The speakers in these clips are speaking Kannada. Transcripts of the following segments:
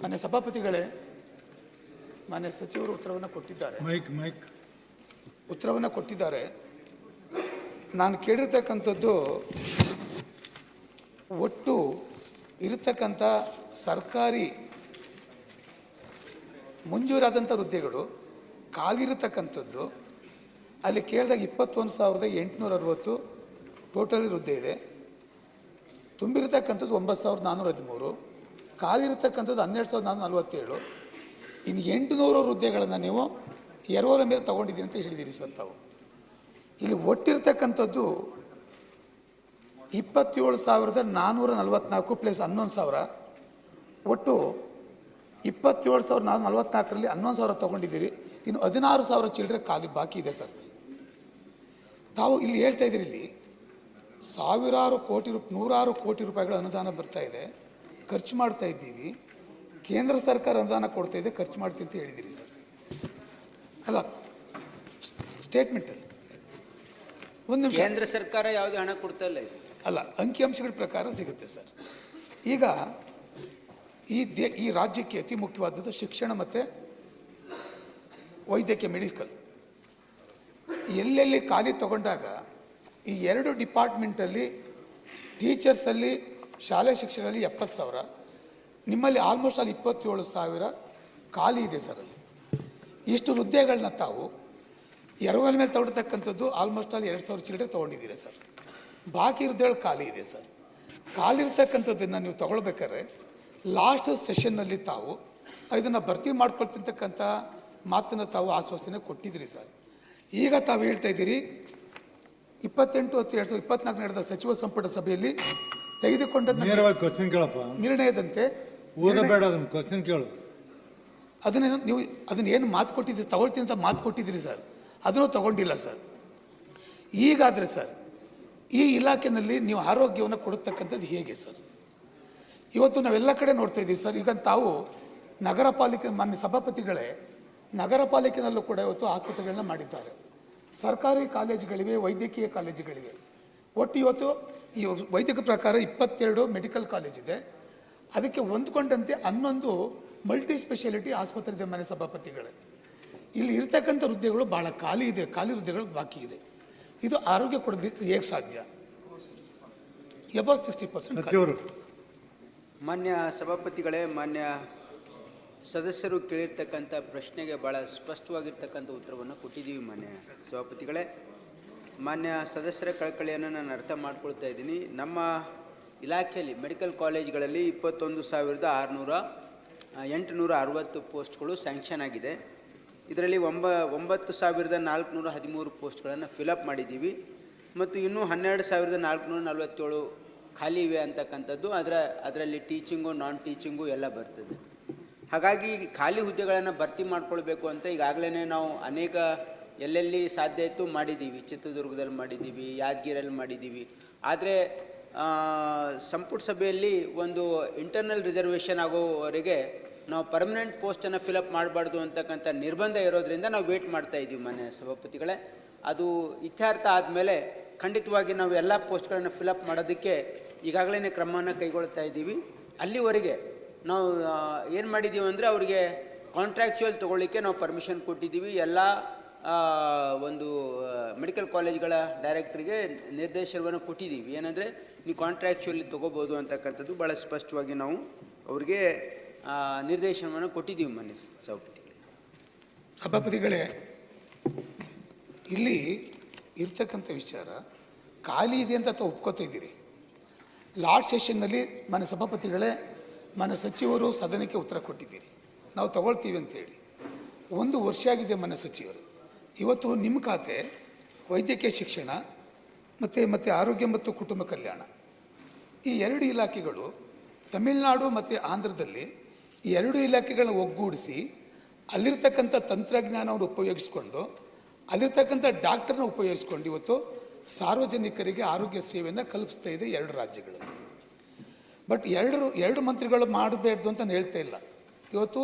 ಮಾನ್ಯ ಸಭಾಪತಿಗಳೇ ಮಾನ್ಯ ಸಚಿವರು ಉತ್ತರವನ್ನು ಕೊಟ್ಟಿದ್ದಾರೆ. ಮೈಕ್ ಮೈಕ್ ಉತ್ತರವನ್ನು ಕೊಟ್ಟಿದ್ದಾರೆ. ನಾನು ಕೇಳಿರ್ತಕ್ಕಂಥದ್ದು ಒಟ್ಟು ಇರತಕ್ಕಂಥ ಸರ್ಕಾರಿ ಮಂಜೂರಾದಂಥ ಹುದ್ದೆಗಳು ಖಾಲಿರತಕ್ಕಂಥದ್ದು ಅಲ್ಲಿ ಕೇಳಿದಾಗ ಇಪ್ಪತ್ತೊಂದು ಸಾವಿರದ ಎಂಟುನೂರ ಅರವತ್ತು ಟೋಟಲ್ ಹುದ್ದೆ ಇದೆ. ತುಂಬಿರತಕ್ಕಂಥದ್ದು ಒಂಬತ್ತು ಸಾವಿರದ ನಾನ್ನೂರ ಹದಿಮೂರು. ಖಾಲಿರತಕ್ಕಂಥದ್ದು ಹನ್ನೆರಡು ಸಾವಿರದ ನಾನು ನಲವತ್ತೇಳು. ಇನ್ನು ಎಂಟುನೂರು ಹುದ್ದೆಗಳನ್ನು ನೀವು ಎರವರ ಮೇಲೆ ತೊಗೊಂಡಿದ್ದೀರಿ ಅಂತ ಹೇಳಿದಿರಿ ಸರ್ ತಾವು. ಇಲ್ಲಿ ಒಟ್ಟಿರ್ತಕ್ಕಂಥದ್ದು ಇಪ್ಪತ್ತೇಳು ಸಾವಿರದ ನಾನ್ನೂರ ನಲವತ್ನಾಲ್ಕು ಪ್ಲಸ್ ಹನ್ನೊಂದು ಸಾವಿರ. ಒಟ್ಟು ಇಪ್ಪತ್ತೇಳು ಸಾವಿರದ ನಾನ್ನೂರ ನಲವತ್ನಾಲ್ಕರಲ್ಲಿ ಹನ್ನೊಂದು ಸಾವಿರ ತೊಗೊಂಡಿದ್ದೀರಿ. ಇನ್ನು ಹದಿನಾರು ಸಾವಿರ ಚಿಲ್ಲರೆ ಖಾಲಿ ಬಾಕಿ ಇದೆ ಸರ್. ತಾವು ಇಲ್ಲಿ ಹೇಳ್ತಾ ಇದ್ದೀರಿ ಇಲ್ಲಿ ಸಾವಿರಾರು ಕೋಟಿ ರೂಪ ನೂರಾರು ಕೋಟಿ ರೂಪಾಯಿಗಳ ಅನುದಾನ ಬರ್ತಾ ಇದೆ. ಖರ್ಚು ಮಾಡ್ತಾ ಇದ್ದೀವಿ. ಕೇಂದ್ರ ಸರ್ಕಾರ ಅನುದಾನ ಕೊಡ್ತಾ ಇದೆ ಖರ್ಚು ಮಾಡ್ತೀವಿ ಅಂತ ಹೇಳಿದ್ದೀರಿ ಸರ್. ಅಲ್ಲ ಸ್ಟೇಟ್ಮೆಂಟಲ್ಲಿ ಒಂದು ನಿಮಿಷ. ಕೇಂದ್ರ ಸರ್ಕಾರ ಯಾವುದೇ ಹಣ ಕೊಡ್ತಾ ಇಲ್ಲ ಇದು. ಅಲ್ಲ ಅಂಕಿಅಂಶಗಳ ಪ್ರಕಾರ ಸಿಗುತ್ತೆ ಸರ್. ಈಗ ಈ ದೇ ಈ ರಾಜ್ಯಕ್ಕೆ ಅತಿ ಮುಖ್ಯವಾದದ್ದು ಶಿಕ್ಷಣ ಮತ್ತು ವೈದ್ಯಕೀಯ ಮೆಡಿಕಲ್. ಎಲ್ಲೆಲ್ಲಿ ಖಾಲಿ ತಗೊಂಡಾಗ ಈ ಎರಡು ಡಿಪಾರ್ಟ್ಮೆಂಟಲ್ಲಿ ಟೀಚರ್ಸಲ್ಲಿ ಶಾಲೆ ಶಿಕ್ಷಣದಲ್ಲಿ ಎಪ್ಪತ್ತು ಸಾವಿರ. ನಿಮ್ಮಲ್ಲಿ ಆಲ್ಮೋಸ್ಟ್ ಅಲ್ಲಿ ಇಪ್ಪತ್ತೇಳು ಸಾವಿರ ಖಾಲಿ ಇದೆ ಸರ್ ಅಲ್ಲಿ. ಇಷ್ಟು ಹುದ್ದೆಗಳನ್ನ ತಾವು ಎರವಲ್ ಮೇಲೆ ತಗೊಳ್ತಕ್ಕಂಥದ್ದು ಆಲ್ಮೋಸ್ಟ್ ಅಲ್ಲಿ ಎರಡು ಸಾವಿರ ಚಿಲ್ಲರೆ ತೊಗೊಂಡಿದ್ದೀರಿ ಸರ್. ಬಾಕಿ ಹುದ್ದೆಗಳು ಖಾಲಿ ಇದೆ ಸರ್. ಖಾಲಿ ಇರ್ತಕ್ಕಂಥದ್ದನ್ನು ನೀವು ತಗೊಳ್ಬೇಕಾದ್ರೆ ಲಾಸ್ಟ್ ಸೆಷನ್ನಲ್ಲಿ ತಾವು ಇದನ್ನು ಭರ್ತಿ ಮಾಡ್ಕೊಳ್ತಿರ್ತಕ್ಕಂಥ ಮಾತನ್ನು ತಾವು ಆಶ್ವಾಸನೆ ಕೊಟ್ಟಿದ್ದೀರಿ ಸರ್. ಈಗ ತಾವು ಹೇಳ್ತಾ ಇದ್ದೀರಿ, ಇಪ್ಪತ್ತೆಂಟು ಹತ್ತು ಎರಡು ಸಾವಿರದ ಇಪ್ಪತ್ನಾಲ್ಕು ನಡೆದ ಸಚಿವ ಸಂಪುಟ ಸಭೆಯಲ್ಲಿ ತೆಗೆದುಕೊಂಡ ನೇರವಾಗಿ ಕ್ವಶನ್ ಕೇಳಪ್ಪ. ನಿರ್ಣಯದಂತೆ ಓದಬೇಡ ಅದನ್ನ ಕ್ವಶನ್ ಕೇಳು. ಅದನ್ನ ನೀವು ಅದನ್ನ ಏನು ಮಾತು ಕೊಟ್ಟಿದ್ದೀರಿ ತಗೊಳ್ತೀನಿ ಅಂತ ಮಾತು ಕೊಟ್ಟಿದ್ದೀರಿ ಸರ್. ಅದನ್ನು ತಗೊಂಡಿಲ್ಲ ಸರ್. ಈಗಾದರೆ ಸರ್ ಈ ಇಲಾಖೆಯಲ್ಲಿ ನೀವು ಆರೋಗ್ಯವನ್ನು ಕೊಡತಕ್ಕಂಥದ್ದು ಹೇಗೆ ಸರ್? ಇವತ್ತು ನಾವೆಲ್ಲ ಕಡೆ ನೋಡ್ತಾ ಇದ್ದೀವಿ ಸರ್. ಈಗ ತಾವು ನಗರ ಪಾಲಿಕೆ ಮಾನ್ಯ ಸಭಾಪತಿಗಳೇ ನಗರ ಪಾಲಿಕೆನಲ್ಲೂ ಕೂಡ ಇವತ್ತು ಆಸ್ಪತ್ರೆಗಳನ್ನ ಮಾಡಿದ್ದಾರೆ. ಸರ್ಕಾರಿ ಕಾಲೇಜುಗಳಿವೆ ವೈದ್ಯಕೀಯ ಕಾಲೇಜುಗಳಿವೆ. ಒಟ್ಟು ಇವತ್ತು ಈ ವೈದ್ಯಕ ಪ್ರಕಾರ ಇಪ್ಪತ್ತೆರಡು ಮೆಡಿಕಲ್ ಕಾಲೇಜ್ ಇದೆ. ಅದಕ್ಕೆ ಹೊಂದ್ಕೊಂಡಂತೆ ಹನ್ನೊಂದು ಮಲ್ಟಿ ಸ್ಪೆಷಾಲಿಟಿ ಆಸ್ಪತ್ರೆ ಇದೆ ಮನೆ ಸಭಾಪತಿಗಳೇ. ಇಲ್ಲಿ ಇರ್ತಕ್ಕಂಥ ಹುದ್ದೆಗಳು ಭಾಳ ಖಾಲಿ ಇದೆ ಖಾಲಿ ಹುದ್ದೆಗಳು ಬಾಕಿ ಇದೆ. ಇದು ಆರೋಗ್ಯ ಕೊಡೋದಕ್ಕೆ ಹೇಗೆ ಸಾಧ್ಯ? ಎಬೌಟ್ ಸಿಕ್ಸ್ಟಿ ಪರ್ಸೆಂಟ್ ಮಾನ್ಯ ಸಭಾಪತಿಗಳೇ ಮಾನ್ಯ ಸದಸ್ಯರು ಕೇಳಿರ್ತಕ್ಕಂಥ ಪ್ರಶ್ನೆಗೆ ಭಾಳ ಸ್ಪಷ್ಟವಾಗಿರ್ತಕ್ಕಂಥ ಉತ್ತರವನ್ನು ಕೊಟ್ಟಿದ್ದೀವಿ ಮಾನ್ಯ ಸಭಾಪತಿಗಳೇ. ಮಾನ್ಯ ಸದಸ್ಯರ ಕಳಕಳಿಯನ್ನು ನಾನು ಅರ್ಥ ಮಾಡ್ಕೊಳ್ತಾ ಇದ್ದೀನಿ. ನಮ್ಮ ಇಲಾಖೆಯಲ್ಲಿ, ಮೆಡಿಕಲ್ ಕಾಲೇಜ್ಗಳಲ್ಲಿ ಇಪ್ಪತ್ತೊಂದು ಸಾವಿರದ ಆರುನೂರ ಎಂಟುನೂರ ಅರವತ್ತು ಪೋಸ್ಟ್ಗಳು ಸ್ಯಾಂಕ್ಷನ್ ಆಗಿದೆ. ಇದರಲ್ಲಿ ಒಂಬ, ಒಂಬತ್ತು ಸಾವಿರದ ನಾಲ್ಕುನೂರ ಹದಿಮೂರು ಪೋಸ್ಟ್ಗಳನ್ನು ಫಿಲಪ್ ಮಾಡಿದ್ದೀವಿ. ಮತ್ತು ಇನ್ನೂ ಹನ್ನೆರಡು ಸಾವಿರದ ನಾಲ್ಕುನೂರ ನಲವತ್ತೇಳು ಖಾಲಿ ಇವೆ ಅಂತಕ್ಕಂಥದ್ದು. ಅದರ, ಅದರಲ್ಲಿ ಟೀಚಿಂಗು ನಾನ್ ಟೀಚಿಂಗು ಎಲ್ಲ ಬರ್ತದೆ. ಹಾಗಾಗಿ ಖಾಲಿ ಹುದ್ದೆಗಳನ್ನು ಭರ್ತಿ ಮಾಡಿಕೊಳ್ಬೇಕು ಅಂತ ಈಗಾಗಲೇ ನಾವು ಅನೇಕ ಎಲ್ಲೆಲ್ಲಿ ಸಾಧ್ಯ ಇತ್ತು ಮಾಡಿದ್ದೀವಿ. ಚಿತ್ರದುರ್ಗದಲ್ಲಿ ಮಾಡಿದ್ದೀವಿ ಯಾದಗಿರಲ್ಲಿ ಮಾಡಿದ್ದೀವಿ. ಆದರೆ ಸಂಪುಟ ಸಭೆಯಲ್ಲಿ ಒಂದು ಇಂಟರ್ನಲ್ ರಿಸರ್ವೇಷನ್ ಆಗೋವರೆಗೆ ನಾವು ಪರ್ಮನೆಂಟ್ ಪೋಸ್ಟನ್ನು ಫಿಲಪ್ ಮಾಡಬಾರ್ದು ಅಂತಕ್ಕಂಥ ನಿರ್ಬಂಧ ಇರೋದ್ರಿಂದ ನಾವು ವೇಟ್ ಮಾಡ್ತಾ ಇದ್ದೀವಿ ಮನೆ ಸಭಾಪತಿಗಳೇ. ಅದು ಇತ್ಯರ್ಥ ಆದಮೇಲೆ ಖಂಡಿತವಾಗಿ ನಾವು ಎಲ್ಲ ಪೋಸ್ಟ್ಗಳನ್ನು ಫಿಲಪ್ ಮಾಡೋದಕ್ಕೆ ಈಗಾಗಲೇ ಕ್ರಮವನ್ನು ಕೈಗೊಳ್ತಾ ಇದ್ದೀವಿ. ಅಲ್ಲಿವರೆಗೆ ನಾವು ಏನು ಮಾಡಿದ್ದೀವಿ ಅಂದರೆ ಅವರಿಗೆ ಕಾಂಟ್ರಾಕ್ಚುಯಲ್ ತೊಗೊಳ್ಳಿಕ್ಕೆ ನಾವು ಪರ್ಮಿಷನ್ ಕೊಟ್ಟಿದ್ದೀವಿ. ಎಲ್ಲ ಒಂದು ಮೆಡಿಕಲ್ ಕಾಲೇಜ್ಗಳ ಡೈರೆಕ್ಟ್ರಿಗೆ ನಿರ್ದೇಶನವನ್ನು ಕೊಟ್ಟಿದ್ದೀವಿ. ಏನಂದರೆ, ನೀವು ಕಾಂಟ್ರಾಕ್ಚುಲಿ ತೊಗೋಬೋದು ಅಂತಕ್ಕಂಥದ್ದು ಭಾಳ ಸ್ಪಷ್ಟವಾಗಿ ನಾವು ಅವರಿಗೆ ನಿರ್ದೇಶನವನ್ನು ಕೊಟ್ಟಿದ್ದೀವಿ ಮನೆ ಸಭಾಪತಿಗಳೇ ಸಭಾಪತಿಗಳೇ, ಇಲ್ಲಿ ಇರ್ತಕ್ಕಂಥ ವಿಚಾರ ಖಾಲಿ ಇದೆ ಅಂತ ತಾವು ಒಪ್ಕೋತಾ ಇದ್ದೀರಿ. ಲಾರ್ಡ್ ಸೆಷನ್ನಲ್ಲಿ ಮನೆ ಸಭಾಪತಿಗಳೇ, ಮನೆ ಸಚಿವರು ಸದನಕ್ಕೆ ಉತ್ತರ ಕೊಟ್ಟಿದ್ದೀರಿ. ನಾವು ತಗೊಳ್ತೀವಿ ಅಂತೇಳಿ ಒಂದು ವರ್ಷ ಆಗಿದೆ ಮನೆ ಸಚಿವರು. ಇವತ್ತು ನಿಮ್ಮ ಖಾತೆ, ವೈದ್ಯಕೀಯ ಶಿಕ್ಷಣ ಮತ್ತು ಮತ್ತು ಆರೋಗ್ಯ ಮತ್ತು ಕುಟುಂಬ ಕಲ್ಯಾಣ. ಈ ಎರಡು ಇಲಾಖೆಗಳು ತಮಿಳುನಾಡು ಮತ್ತು ಆಂಧ್ರದಲ್ಲಿ ಈ ಎರಡು ಇಲಾಖೆಗಳನ್ನ ಒಗ್ಗೂಡಿಸಿ ಅಲ್ಲಿರ್ತಕ್ಕಂಥ ತಂತ್ರಜ್ಞಾನವನ್ನು ಉಪಯೋಗಿಸ್ಕೊಂಡು, ಅಲ್ಲಿರ್ತಕ್ಕಂಥ ಡಾಕ್ಟರ್ನ ಉಪಯೋಗಿಸ್ಕೊಂಡು ಇವತ್ತು ಸಾರ್ವಜನಿಕರಿಗೆ ಆರೋಗ್ಯ ಸೇವೆಯನ್ನು ಕಲ್ಪಿಸ್ತಾ ಇದೆ ಎರಡು ರಾಜ್ಯಗಳಲ್ಲಿ ಬಟ್ ಎರಡು ಎರಡು ಮಂತ್ರಿಗಳು ಮಾಡಬೇಡ್ದು ಅಂತ ಹೇಳ್ತಾ ಇಲ್ಲ. ಇವತ್ತು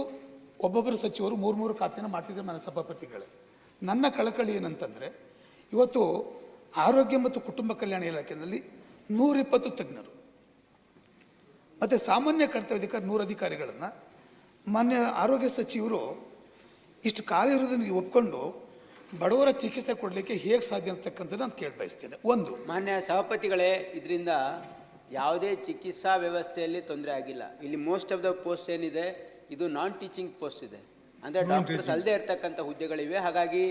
ಒಬ್ಬೊಬ್ಬರು ಸಚಿವರು ಮೂರು ಮೂರು ಖಾತೆನ ಮಾಡ್ತಿದ್ದಾರೆ ಮನೆ ಸಭಾಪತಿಗಳೇ ನನ್ನ ಕಳಕಳಿ ಏನಂತಂದರೆ, ಇವತ್ತು ಆರೋಗ್ಯ ಮತ್ತು ಕುಟುಂಬ ಕಲ್ಯಾಣ ಇಲಾಖೆಯಲ್ಲಿ ನೂರಿಪ್ಪತ್ತು ತಜ್ಞರು. ಮತ್ತು ಸಾಮಾನ್ಯ ಕರ್ತವ್ಯಾಧಿಕಾರಿ ನೂರು ಅಧಿಕಾರಿಗಳನ್ನು, ಮಾನ್ಯ ಆರೋಗ್ಯ ಸಚಿವರು ಇಷ್ಟು ಕಾಲ ಇರೋದನ್ನು ಒಪ್ಕೊಂಡು ಬಡವರ ಚಿಕಿತ್ಸೆ ಕೊಡಲಿಕ್ಕೆ ಹೇಗೆ ಸಾಧ್ಯ ಅಂತಕ್ಕಂಥದ್ದು ನಾನು ಕೇಳಿ ಬಯಸ್ತೇನೆ. ಒಂದು. ಮಾನ್ಯ ಸಭಾಪತಿಗಳೇ, ಇದರಿಂದ ಯಾವುದೇ ಚಿಕಿತ್ಸಾ ವ್ಯವಸ್ಥೆಯಲ್ಲಿ ತೊಂದರೆ ಆಗಿಲ್ಲ. ಇಲ್ಲಿ ಮೋಸ್ಟ್ ಆಫ್ ದ ಪೋಸ್ಟ್ ಏನಿದೆ, ಇದು ನಾನ್ ಟೀಚಿಂಗ್ ಪೋಸ್ಟ್ ಇದೆ. ಅಂದರೆ ಡಾಕ್ಟರ್ಸ್ ಅಲ್ಲದೆ ಇರ್ತಕ್ಕಂಥ ಹುದ್ದೆಗಳಿವೆ. ಹಾಗಾಗಿ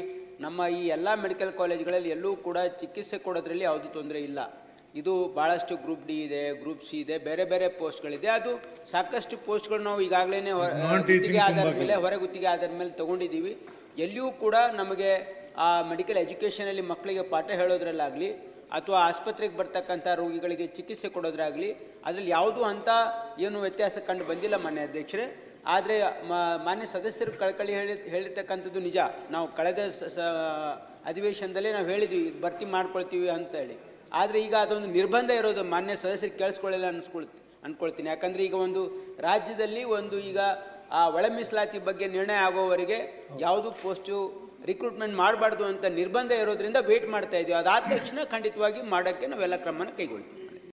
ನಮ್ಮ ಈ ಎಲ್ಲ ಮೆಡಿಕಲ್ ಕಾಲೇಜ್ಗಳಲ್ಲಿ ಎಲ್ಲೂ ಕೂಡ ಚಿಕಿತ್ಸೆ ಕೊಡೋದ್ರಲ್ಲಿ ಯಾವುದೇ ತೊಂದರೆ ಇಲ್ಲ. ಇದು ಭಾಳಷ್ಟು ಗ್ರೂಪ್ ಡಿ ಇದೆ ಗ್ರೂಪ್ ಸಿ ಇದೆ ಬೇರೆ ಬೇರೆ ಪೋಸ್ಟ್ಗಳಿದೆ ಅದು ಸಾಕಷ್ಟು ಪೋಸ್ಟ್ಗಳು ನಾವು ಈಗಾಗಲೇ ಗುತ್ತಿಗೆ ಆಧಾರದ ಮೇಲೆ ಹೊರ ಗುತ್ತಿಗೆ ಆಧಾರದ ಮೇಲೆ ತಗೊಂಡಿದ್ದೀವಿ. ಎಲ್ಲಿಯೂ ಕೂಡ ನಮಗೆ ಆ ಮೆಡಿಕಲ್ ಎಜುಕೇಷನಲ್ಲಿ ಮಕ್ಕಳಿಗೆ ಪಾಠ ಹೇಳೋದ್ರಲ್ಲಾಗಲಿ ಅಥವಾ ಆಸ್ಪತ್ರೆಗೆ ಬರ್ತಕ್ಕಂಥ ರೋಗಿಗಳಿಗೆ ಚಿಕಿತ್ಸೆ ಕೊಡೋದ್ರಾಗಲಿ ಅದರಲ್ಲಿ ಯಾವುದೂ ಅಂತ ಏನು ವ್ಯತ್ಯಾಸ ಕಂಡು ಬಂದಿಲ್ಲ ಮಾನ್ಯ ಅಧ್ಯಕ್ಷರೇ. ಆದರೆ ಮಾನ್ಯ ಸದಸ್ಯರು ಕಳಕಳಿ ಹೇಳಿ, ಹೇಳಿರ್ತಕ್ಕಂಥದ್ದು ನಿಜ. ನಾವು ಕಳೆದ ಸ- ಅಧಿವೇಶನದಲ್ಲೇ ನಾವು ಹೇಳಿದ್ವಿ ಭರ್ತಿ ಮಾಡ್ಕೊಳ್ತೀವಿ ಅಂತ ಹೇಳಿ ಆದರೆ ಈಗ ಅದೊಂದು ನಿರ್ಬಂಧ ಇರೋದು ಮಾನ್ಯ ಸದಸ್ಯರು ಕೇಳಿಸ್ಕೊಳ್ಳಿಲ್ಲ ಅನ್ಸ್ಕೊಳ್ತಿ ಅಂದ್ಕೊಳ್ತೀನಿ ಯಾಕಂದರೆ ಈಗ ಒಂದು ರಾಜ್ಯದಲ್ಲಿ ಒಂದು ಈಗ ಆ ಒಳ ಮೀಸಲಾತಿ ಬಗ್ಗೆ ನಿರ್ಣಯ ಆಗೋವರೆಗೆ ಯಾವುದು ಪೋಸ್ಟು ರಿಕ್ರೂಟ್ಮೆಂಟ್ ಮಾಡಬಾರ್ದು ಅಂತ ನಿರ್ಬಂಧ ಇರೋದ್ರಿಂದ ವೇಟ್ ಮಾಡ್ತಾ ಇದ್ದೀವಿ ಅದಾದ ತಕ್ಷಣ ಖಂಡಿತವಾಗಿ ಮಾಡೋಕ್ಕೆ ನಾವೆಲ್ಲ ಕ್ರಮನ ಕೈಗೊಳ್ತೀವಿ.